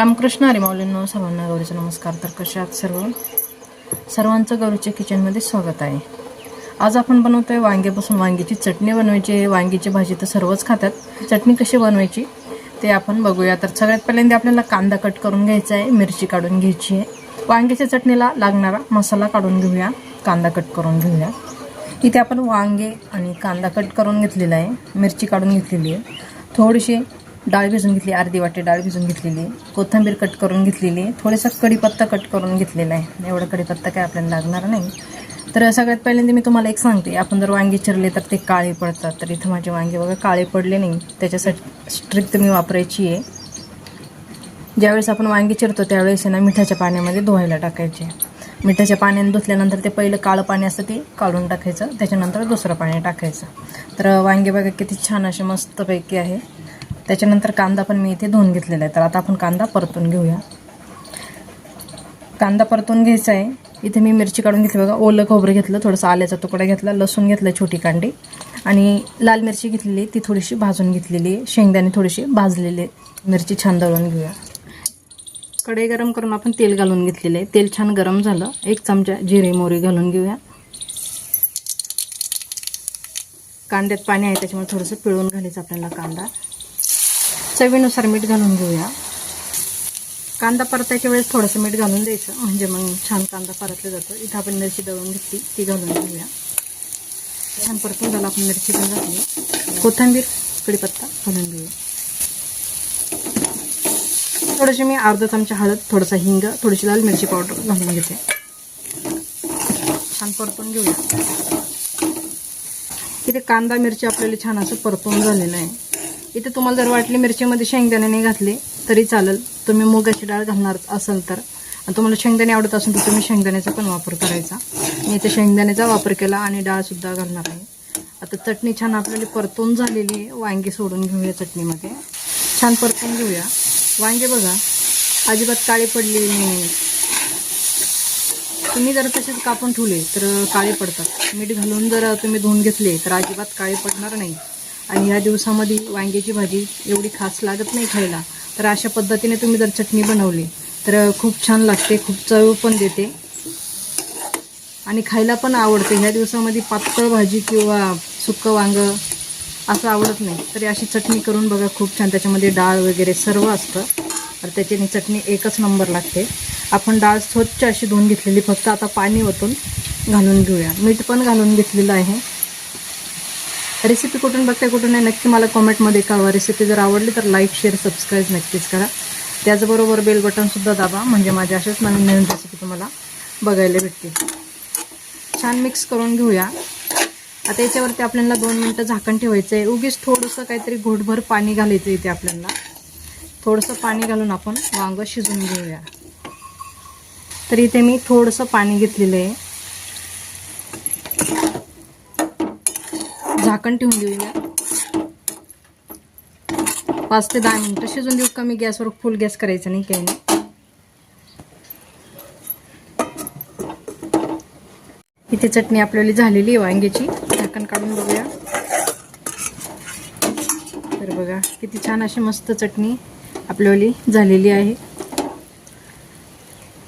रामकृष्ण हरी माऊलींनो सर्वांना गौरीचा नमस्कार. तर कशा आहात सर्व? सर्वांचं गौरीच्या किचनमध्ये स्वागत आहे. आज आपण बनवतोय वांग्यापासून वांग्याची चटणी बनवायची. आहे वांग्याची भाजी तर सर्वच खातात. चटणी कशी बनवायची ते आपण बघूया. तर सगळ्यात पहिल्यांदा आपल्याला कांदा कट करून घ्यायचा आहे. मिरची काढून घ्यायची आहे. वांग्याच्या चटणीला लागणारा मसाला काढून घेऊया. कांदा कट करून घेऊया. इथे आपण वांगे आणि कांदा कट करून घेतलेला आहे. मिरची काढून घेतलेली आहे. थोडीशी डाळ भिजून घेतली अर्धी वाटी डाळ भिजून घेतलेली. कोथिंबीर कट करून घेतलेली. थोडंसं थोडासा कढीपत्ता कट करून घेतलेला आहे. एवढा कढीपत्ता काय आपल्याला लागणार नाही. तर सगळ्यात पहिल्यांदा मी तुम्हाला एक सांगते. आपण जर वांगी चिरले तर ते काळे पडतात. तर इथं माझे वांगे बघा काळे पडले नाही. त्याच्यासाठी स्ट्रिक्ट मी वापरायची आहे. ज्यावेळेस आपण वांगी चिरतो त्यावेळेस ना मिठाच्या पाण्यामध्ये धुवायला टाकायचे. मिठाच्या पाण्याने धुतल्यानंतर ते पहिलं काळं पाणी असतं ते काढून टाकायचं. त्याच्यानंतर दुसरं पाणी टाकायचं. तर वांगे बघा किती छान असे मस्तपैकी आहे. त्याच्यानंतर कांदा पण मी इथे धुवून घेतलेला आहे. तर आता आपण कांदा परतून घेऊया. कांदा परतून घ्यायचा आहे. इथे मी मिरची काढून घेतली. बघा ओलं खोबरं घेतलं थोडंसं आल्याचा तुकडा घेतला लसूण घेतलं छोटी कांडी आणि लाल मिरची घेतलेली ती थोडीशी भाजून घेतलेली आहे. शेंगदाणे थोडीशी भाजलेले मिरची छान दळून घेऊया. कढई गरम करून आपण तेल घालून घेतलेलं आहे. तेल छान गरम झालं. एक चमचा जिरे मोहरी घालून घेऊया. कांद्यात पाणी आहे त्याच्यामुळे थोडंसं पिळून घालायचं आपल्याला कांदा. चवीनुसार मीठ घालून घेऊया. कांदा परतायच्या वेळेस थोडंसं मीठ घालून द्यायचं. म्हणजे मग छान कांदा परतला जातो. इथं आपण मिरची दळून घेतली ती घालून घेऊया. छान परतून झालं आपण मिरची पण घातली. कोथिंबीर कढीपत्ता घालून घेऊया. थोडीशी मी अर्धा चमचा हळद थोडंसं हिंग थोडीशी लाल मिरची पावडर घालून घेते. छान परतून घेऊया. इथे कांदा मिरची आपल्याला छान असं परतून झालेलं आहे. इथे तुम्हाला जर वाटली मिरचीमध्ये शेंगदाणे नाही घातले तरी चालेल. तुम्ही मुगाची डाळ घालणार असाल तर. आणि तुम्हाला शेंगदाणे आवडत असेल तर तुम्ही शेंगदाण्याचा पण वापर करायचा. मी इथे शेंगदाण्याचा वापर केला आणि डाळसुद्धा घालणार आहे. आता चटणी छान आपल्याला परतून झालेली आहे. वांगी सोडून घेऊया चटणीमध्ये. छान परतून घेऊया. वांगे बघा. अजिबात काळी पडलेली नाही तुम्ही जर तसेच कापून ठेवले तर काळे पडतात. मीठ घालून जर तुम्ही धुवून घेतले तर अजिबात काळे पडणार नाही. आणि या दिवसामध्ये वांग्याची भाजी एवढी खास लागत नाही खायला. तर अशा पद्धतीने तुम्ही जर चटणी बनवली तर खूप छान लागते खूप चव पण देते. आणि खायला पण आवडते. ह्या दिवसामध्ये पातळ भाजी किंवा सुक्कं वांगं असं आवडत नाही. तरी अशी चटणी करून बघा खूप छान. त्याच्यामध्ये डाळ वगैरे सर्व असतं. तर त्याच्याने चटणी एकच नंबर लागते. आपण डाळ स्वच्छ अशी धुवून घेतलेली फक्त आता पाणी ओतून घालून घेऊया. मीठ पण घालून घेतलेलं आहे. रेसिपी कुठून बघते कुठून नाही नक्की मला कॉमेंटमध्ये कळवा. रेसिपी जर आवडली तर लाईक शेअर सबस्क्राईब नक्कीच करा. त्याचबरोबर बेल बटनसुद्धा दाबा म्हणजे माझ्या अशाच नवीन नवीन रेसिपी तुम्हाला बघायला भेटतील. छान मिक्स करून घेऊया. आता याच्यावरती आपल्याला दोन मिनटं झाकण ठेवायचं आहे उगीच थोडंसं काहीतरी घोटभर पाणी घालायचं इथे आपल्याला. थोडंसं पाणी घालून आपण वांगं शिजून घेऊया. तर इथे मी थोडंसं पाणी घेतलेलं आहे. झाकण ठेवून देऊया पाच ते दहा मिनटं शिजून देऊ कमी गॅसवर फुल गॅस करायचा नाही काही नाही. इथे चटणी आपल्याला झालेली आहे वांग्याची. झाकण काढून बघूया. तर बघा किती छान अशी मस्त चटणी आपल्याली झालेली आहे.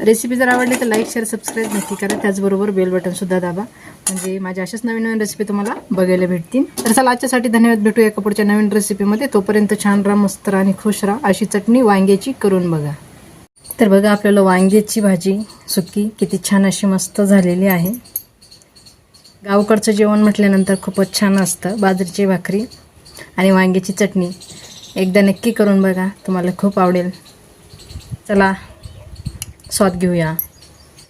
रेसिपी जर आवडली तर लाईक शेअर सबस्क्राईब नक्की करा. त्याचबरोबर बेल बटनसुद्धा दाबा. म्हणजे माझ्या अशाच नवीन नवीन रेसिपी तुम्हाला बघायला भेटतील. तर चला आजच्यासाठी धन्यवाद. भेटूया एका पुढच्या नवीन रेसिपीमध्ये तोपर्यंत छान राहा मस्त राहा आणि खुश राहा. अशी चटणी वांग्याची करून बघा. तर बघा आपल्याला वांग्याची भाजी सुकी किती छान अशी मस्त झालेली आहे. गावकडचं जेवण म्हटल्यानंतर खूपच छान असतं बाजरीची भाकरी आणि वांग्याची चटणी. एकदा नक्की करून बघा तुम्हाला खूप आवडेल. चला स्वाद घेऊया.